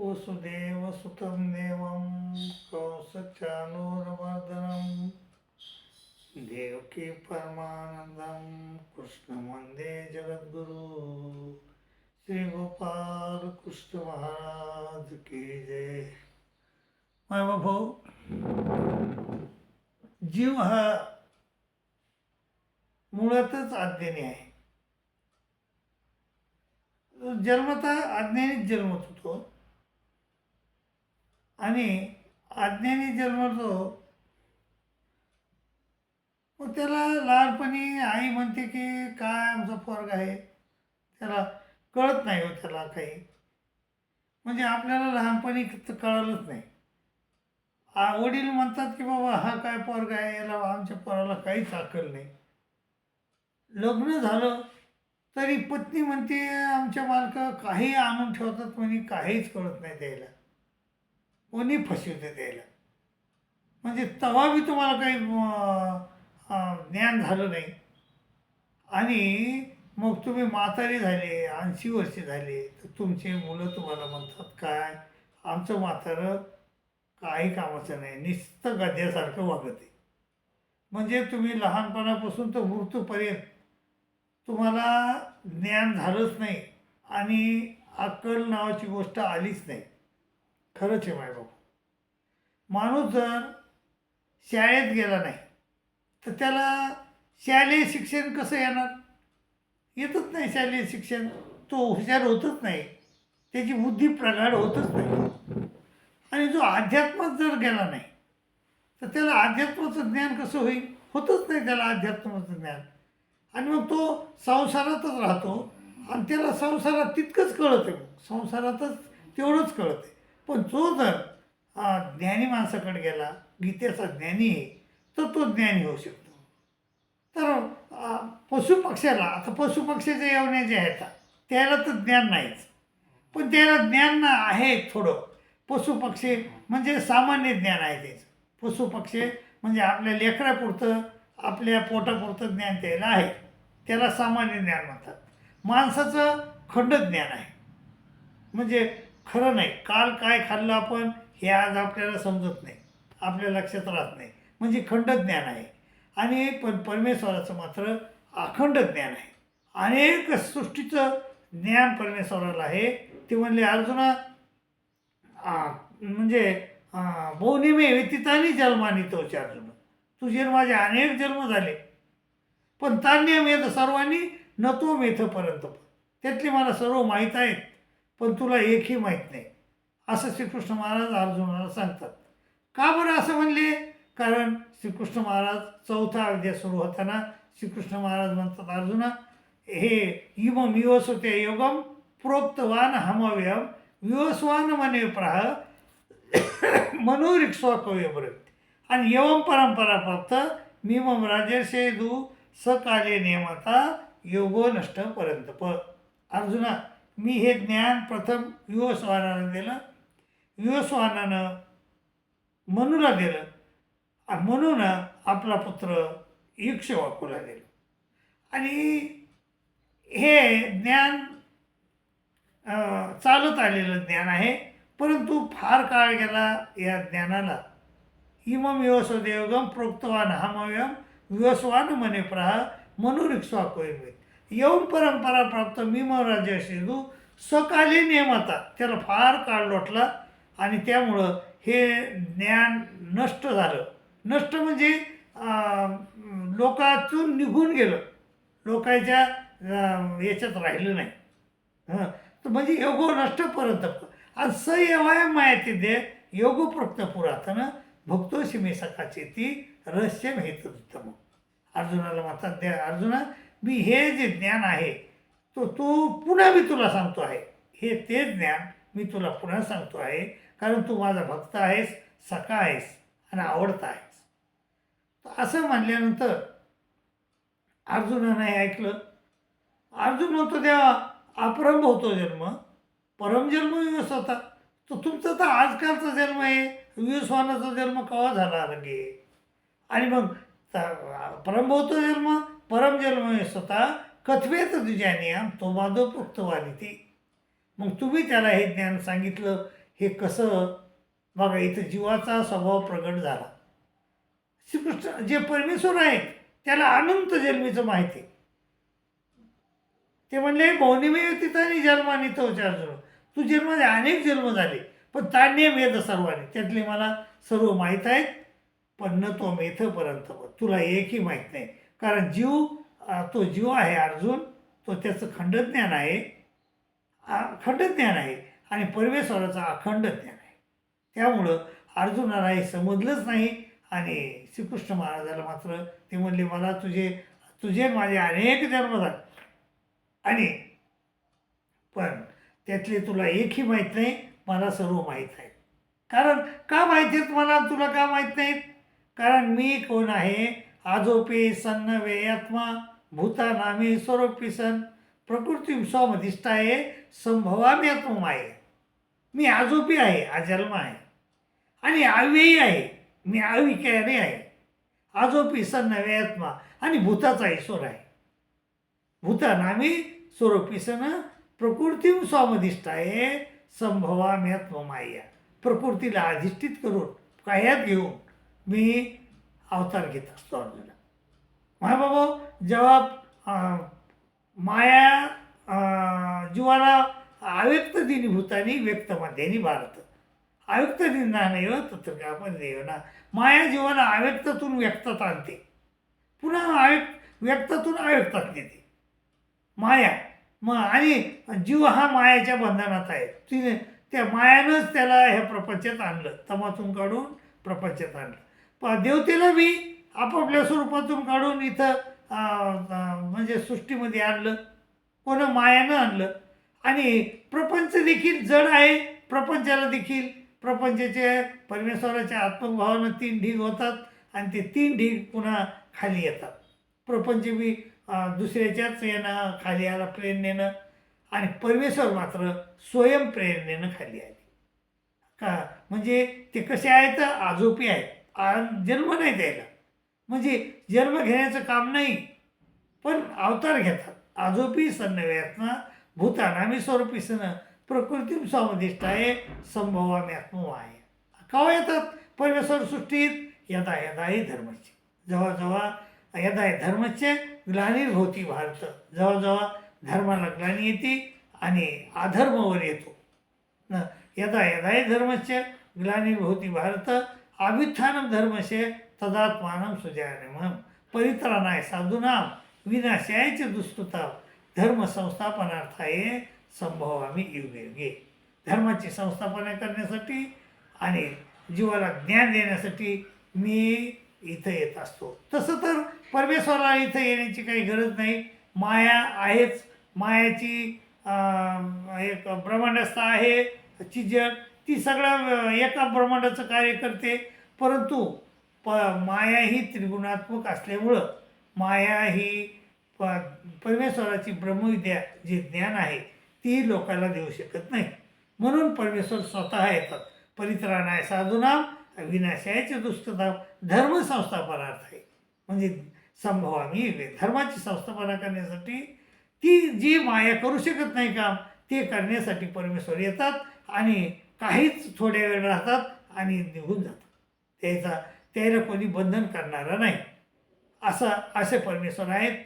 वसुदेवसुतं देवं कौसचानूरमर्दनं देवकी परमानन्दं कृष्णवन्दे जगद्गुरु श्री गोपाल कृष्ण महाराज की जय। माय भाऊ जीव हा मुळातच अज्ञानी आहे. जन्मता अज्ञानीच जन्मत होतो. आणि अज्ञानी जन्मतो मग त्याला लहानपणी आई म्हणते की काय आमचा पोरग आहे? त्याला कळत नाही हो त्याला काही. म्हणजे आपल्याला लहानपणी क- कळालंच नाही. वडील म्हणतात की बाबा हा काय पोरगा आहे? याला आमच्या पोराला काहीच अक्कल नाही. लग्न झालं तरी पत्नी म्हणते आमच्या मालका काही आणून ठेवतात म्हणे काहीच कळत नाही द्यायला कोणी फसवते द्यायला म्हणजे तवा बी तुम्हाला काही ज्ञान झालं नाही. आणि मग तुम्ही म्हातारे झाले ऐंशी वर्षे झाले तर तुमचे मुलं तुम्हाला म्हणतात काय? आमचं म्हातारं काही कामाचं नाही निस्त गद्यासारखं वागत आहे म्हणजे तुम्ही लहानपणापासून तर मृत्यूपर्यंत तुम्हाला ज्ञान झालंच नाही आणि अक्कल नावाची गोष्ट आलीच नाही. खरंच आहे मायबाबू माणूस जर शाळेत गेला नाही तर त्याला शालेय शिक्षण कसं येणार? येतच नाही शालेय शिक्षण. तो हुशार होतच नाही. त्याची बुद्धी प्रगाढ होतच नाही. आणि जो अध्यात्मात जर गेला नाही तर त्याला अध्यात्माचं ज्ञान कसं होईल? होतच नाही त्याला अध्यात्माचं ज्ञान. आणि मग तो संसारातच राहतो. आणि त्याला संसारात तितकंच कळत आहे मग. संसारातच तेवढंच कळत आहे पण जो जर ज्ञानी माणसाकडे गेला गीतेचा ज्ञानी आहे तर तो ज्ञानी होऊ शकतो. तर पशुपक्षाला पशुपक्ष्याला आता पशुपक्ष्याचे येवणे जे आहेत त्याला तर ज्ञान नाहीच. पण त्याला ज्ञान ना आहे थोडं. पशुपक्षी म्हणजे सामान्य ज्ञान आहे त्याचं. पशुपक्षी म्हणजे आपल्या लेकरापुरतं आपल्या पोटापुरतं ज्ञान त्याला आहे. त्याला सामान्य ज्ञान म्हणतात. माणसाचं खंड ज्ञान आहे. म्हणजे खरं नाही. काल काय खाल्लं आपण हे आज आपल्याला समजत नाही. आपल्या लक्षात राहत नाही. म्हणजे खंड ज्ञान आहे. आणि पण परमेश्वराचं मात्र अखंड ज्ञान आहे. अनेक सृष्टीचं ज्ञान परमेश्वराला आहे. ते म्हणले अर्जुना म्हणजे बहुनिमे व्यतीतानी जन्मानी तोच अर्जुन तुझे माझे अनेक जन्म झाले. पण तान्य मेध सर्वांनी न तो मेथपर्यंत त्यातले मला सर्व माहीत आहेत. पण तुला एकही माहीत नाही. असं श्रीकृष्ण महाराज अर्जुनाला सांगतात. का बरं असं म्हणले? कारण श्रीकृष्ण महाराज चौथा अध्याय सुरू होताना श्रीकृष्ण महाराज म्हणतात अर्जुना हे इम विवसुते योगम प्रोक्तवान हमव्यम विवस्वान मने प्राह मनोरिक्ष्वा कव्यब्रवीत आणि एवम परंपरा प्राप्त मिमम राजर्षेदू सकाले नियमता योगो नष्टपर्यंत प अर्जुना मी हे ज्ञान प्रथम युवस्वानानं दिलं. युवस्वानानं मनूला दिलं. आणि म्हणून आपला पुत्र इक्ष्वाकूला दिलं. आणि हे ज्ञान चालत आलेलं ज्ञान आहे. परंतु फार काळ गेला या ज्ञानाला. इमम युवसदेवगम प्रोक्तवान हमव्यम विवस्वान मने प्रहा मनोरिक्ष्वा कोयमित येऊन परंपरा प्राप्त मिम सिंधू सकाली नियमता त्याला फार काळ लोटला आणि त्यामुळं हे ज्ञान नष्ट झालं. नष्ट म्हणजे लोकातून निघून गेलं. लोकांच्या याच्यात राहिलं नाही. हं. तर म्हणजे योगो नष्ट परत आणि स येवाय माहिती दे. योगो प्रक्त पुरातन. भक्तो मे सकाचे ती रहस्यम हेतुत्तम अर्जुनाला म्हणतात दे अर्जुना मी हे जे ज्ञान आहे तो तू पुन्हा मी तुला सांगतो आहे. हे ते ज्ञान मी तुला पुन्हा सांगतो आहे कारण तू माझा भक्त आहेस सखा आहेस आणि आवडता आहेस. तर असं म्हणल्यानंतर अर्जुनानं हे ऐकलं. अर्जुन होतो तेव्हा अपरंभ होतो जन्म. परमजन्म विवस होता. तो तुमचा तर आजकालचा जन्म आहे. विवस्वानाचा जन्म केव्हा झाला लगे आणि मग त- परंभ होतो जन्म परमजन्म स्वतः कथवेत तुझ्या तो माधव पुक्तवानी ती. मग तुम्ही त्याला हे ज्ञान सांगितलं हे कसं? बघा इथं जीवाचा स्वभाव प्रगट झाला. श्रीकृष्ण जे परमेश्वर आहेत त्याला अनंत जन्मीचं माहिती आहे. ते म्हणले मौनिमेय तिथं जन्माने तो अर्जुन तू जन्माने अनेक जन्म झाले पण तान्य वेद सर्वांनी. त्यातले मला सर्व माहीत आहेत पण न तो मेथपर्यंत. तुला एकही माहीत नाही. कारण जीव तो जीव आहे अर्जुन तो त्याचं खंडज्ञान आहे. खंडज्ञान आहे आणि परमेश्वराचं अखंड ज्ञान आहे. त्यामुळं अर्जुनाला हे समजलंच नाही आणि श्रीकृष्ण महाराजाला मात्र ते म्हणले मला तुझे तुझे माझे अनेक जन्म झाले. आणि पण त्यातले तुला एकही माहीत नाही मला सर्व माहीत आहे. कारण का माहीत आहेत मला तुला का माहीत नाहीत? कारण मी कोण आहे? आजोपी सन्न आत्मा भूतानामी स्वरूपी सन प्रकृती स्वमधिष्ठाये संभवामी आत्ममाये मी आजोपी आहे आजन्म आहे. आणि अव्ययी आहे मी अविक्याने आहे. आजोपी सन्न आत्मा आणि भूताचा ईश्वर आहे. भूतानामी स्वरूपी सन प्रकृती स्वामधिष्ठाये संभवाम्यात्ममाया प्रकृतीला अधिष्ठित करून काह्यात घेऊन मी अवतार घेत असतो अर्जुना माझा बाबा जेव्हा माया जीवाला अव्यक्त दिनी भूतानी व्यक्त मध्यानी भारत. अव्यक्त दिना नाही हो, तत्र का हो ना. माया जीवाला अव्यक्तातून व्यक्तात आणते. पुन्हा अव्यक्त व्यक्तातून अव्यक्तात नेते माया मग आणि जीव हा मायाच्या बंधनात आहे. तिने त्या मायानंच त्याला ह्या प्रपंचात आणलं. तमातून काढून प्रपंचात आणलं. देवतेला बी आपापल्या स्वरूपातून काढून इथं म्हणजे सृष्टीमध्ये आणलं. कोण मायानं आणलं. आणि प्रपंच देखील जड आहे. प्रपंचाला देखील प्रपंचाचे परमेश्वराच्या आत्मभावानं तीन ढीग होतात आणि ते तीन ढीग पुन्हा खाली येतात. प्रपंच बी दुसऱ्याच्याच येणं खाली आला प्रेरणेनं आणि परमेश्वर मात्र स्वयंप्रेरणेनं खाली आले. का म्हणजे ते कसे आहेत? आजोपी आहेत. जन्म नाही द्यायला. म्हणजे जन्म घेण्याचं काम नाही पण अवतार घेतात. आजोपी सन्नव्यातना भूतानामी स्वरूपी सन प्रकृती स्वामधिष्ठ आहे संभवामी आहे केव्हा येतात? परमेश्वर सृष्टीत यदा यदा ही धर्मचे जेव्हा जेव्हा यदा हे धर्मचे ग्लानीभोवती भारत जेव्हा धर्माला ग्लानी येते आणि अधर्मवर येतो. न यदा यदा हे धर्मस्य ग्लानीभूती भारत अभिथानम धर्मशे तदात्मानं सुजानम परित्राणाय साधूनाम विनाशायचे दुस्तुता धर्म संस्थापनार्थाये संभवामी युगे युगे धर्माची संस्थापना करण्यासाठी आणि जीवाला ज्ञान देण्यासाठी मी इथं येत असतो। तसं तर परमेश्वराला इथं येण्याची काही गरज नाही। माया आहेच। मायाची एक ब्रह्मांडस्थ आहे चिजट ती सगळ्या एका ब्रह्मांडाचं कार्य करते. परंतु प माया ही त्रिगुणात्मक असल्यामुळं माया ही प परमेश्वराची ब्रह्मविद्या जे ज्ञान आहे ती लोकांना देऊ शकत नाही. म्हणून परमेश्वर स्वतः येतात. परित्राणाय साधूनाम विनाशायचे दुष्टता धर्म संस्थापनार्थ आहे. म्हणजे संभवामी युगे धर्माची संस्थापना करण्यासाठी ती जी माया करू शकत नाही काम ते करण्यासाठी परमेश्वर येतात आणि काहीच थोड्या वेळ राहतात आणि निघून जातात. त्याचा त्याला कोणी बंधन करणारा नाही. असं असे परमेश्वर आहेत.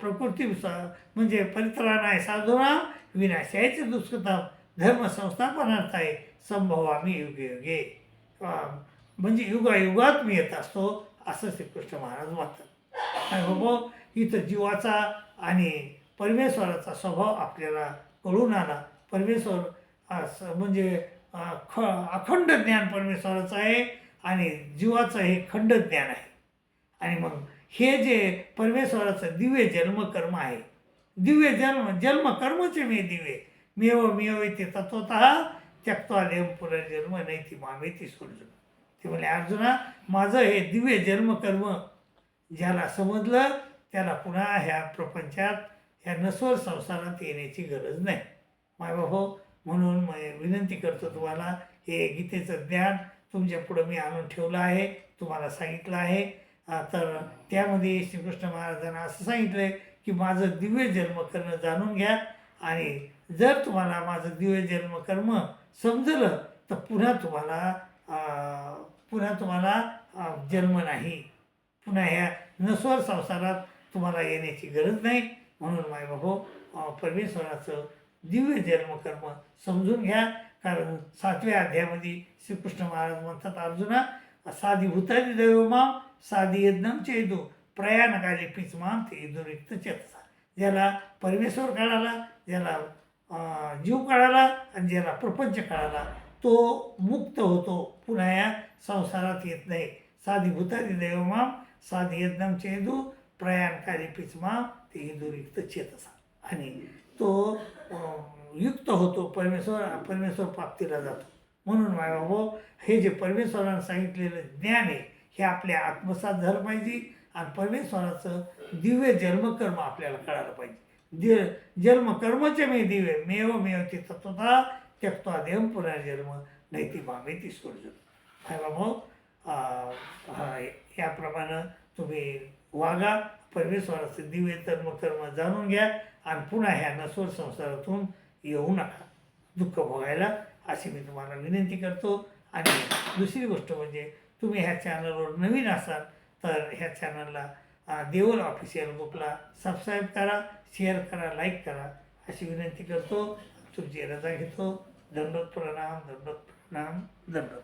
प्रकृती म्हणजे परित्राण आहे साधुना विनाशायचे दुष्कता धर्म संस्थापनार्थ आहे संभव युगे युगे म्हणजे युगायुगात मी येत असतो असं श्रीकृष्ण महाराज म्हणतात. आणि बाबा हो इथं जीवाचा आणि परमेश्वराचा स्वभाव आपल्याला कळून आला. परमेश्वर असं म्हणजे ख अखंड ज्ञान परमेश्वराचं आहे आणि जीवाचं हे खंड ज्ञान आहे. आणि मग हे जे परमेश्वराचं दिव्य जन्मकर्म आहे. दिव्य जन्म जन्म कर्मचे दिवे. मेव मेव ते तत्वत त्यक्त्वा देव पुनर्जन्म नाही ती मामे ती सोडजन ते म्हणे अर्जुना माझं हे दिव्य जन्मकर्म ज्याला समजलं त्याला पुन्हा ह्या प्रपंचात ह्या नसोर संसारात येण्याची गरज नाही. माय बाबा म्हणून मी विनंती करतो तुम्हाला हे गीतेचं ज्ञान तुमच्या पुढं मी आणून ठेवलं आहे तुम्हाला सांगितलं आहे. तर त्यामध्ये श्रीकृष्ण महाराजांना असं सांगितलं आहे की माझं दिव्य जन्म करणं जाणून घ्या आणि जर तुम्हाला माझं दिव्य जन्म कर्म समजलं तर पुन्हा तुम्हाला पुन्हा तुम्हाला जन्म नाही. पुन्हा ह्या नस्वर संसारात तुम्हाला येण्याची गरज नाही. म्हणून माय बाबू परमेश्वराचं दिव्य जन्मकर्म समजून घ्या. कारण सातव्या अध्यायामध्ये श्रीकृष्ण महाराज म्हणतात अर्जुना साधी भूतादी दैव माम साधी यज्ञम चेदू प्रयाणकाली पीच माम ते इदुरिक्त चेतसा. ज्याला परमेश्वर काढाला ज्याला जीव काढाला आणि ज्याला प्रपंच काढाला तो मुक्त होतो. पुन्हा या संसारात येत नाही. साधी भूतादी दैव माम साधी यज्ञम चेदू प्रयाणकाली पीच माम ते इदुरिक्त चेतसा. आणि तो युक्त होतो परमेश्वर परमेश्वर प्राप्तीला जातो. म्हणून मायबाबो हे जे परमेश्वरानं सांगितलेलं ज्ञान आहे हे आपल्या आत्मसात झालं पाहिजे आणि परमेश्वराचं दिव्य जन्मकर्म आपल्याला कळालं पाहिजे. दि जन्मकर्मचे मे दिव्य मेव मेवचे तत्वता त्यक्त्वा देव पुनर्जन्म नैती मामे ती सोडजन मायबाबो याप्रमाणे तुम्ही वागा परमेश्वराचं दिव्य जन्मकर्म जाणून घ्या आणि पुन्हा ह्या नस्वर संसारातून येऊ नका. दुःख भोगायला अशी मी तुम्हाला विनंती करतो. आणि दुसरी गोष्ट म्हणजे तुम्ही ह्या चॅनलवर नवीन असाल तर ह्या चॅनलला अं, ऑफिशियल ग्रुपला सबस्क्राईब करा शेअर करा लाईक करा अशी विनंती करतो. तुमची रजा घेतो. दंडोत प्रणाम दंडोत प्रणाम दंडोत